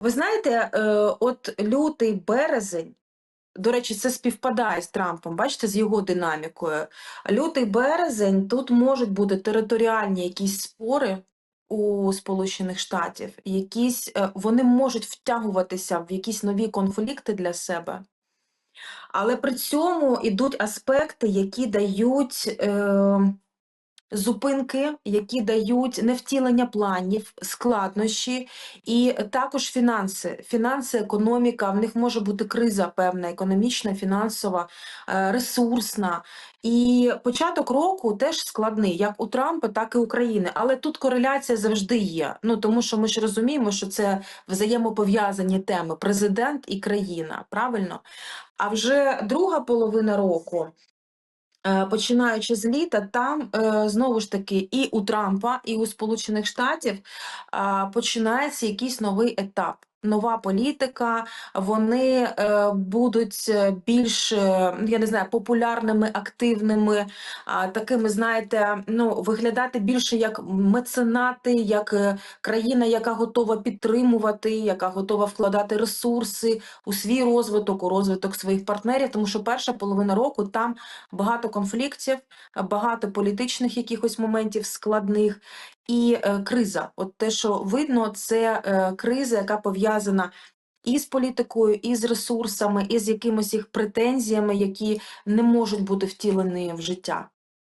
Ви знаєте, е, от лютий, березень, до речі, це співпадає з Трампом, бачите, з його динамікою. Лютий, березень, тут можуть бути територіальні якісь спори у Сполучених Штатів, якісь, е, вони можуть втягуватися в якісь нові конфлікти для себе. Але при цьому ідуть аспекти, які дають е, зупинки, які дають невтілення планів, складнощі, і також фінанси. Фінанси, економіка, в них може бути криза певна, економічна, фінансова, е, ресурсна. І початок року теж складний, як у Трампа, так і України. Але тут кореляція завжди є. Ну тому що ми ж розуміємо, що це взаємопов'язані теми: президент і країна. Правильно? А вже друга половина року. Е, Починаючи з літа, там е, знову ж таки і у Трампа, і у Сполучених Штатів починається якийсь новий етап. Нова політика, вони е, будуть е, більш, е, я не знаю, популярними, активними, а, такими, знаєте, ну, виглядати більше як меценати, як е, країна, яка готова підтримувати, яка готова вкладати ресурси у свій розвиток, у розвиток своїх партнерів. Тому що перша половина року там багато конфліктів, багато політичних якихось моментів складних і е, криза. От те, що видно, це е, криза, яка пов'язана і з політикою, і з ресурсами, і з якимись їх претензіями, які не можуть бути втілені в життя.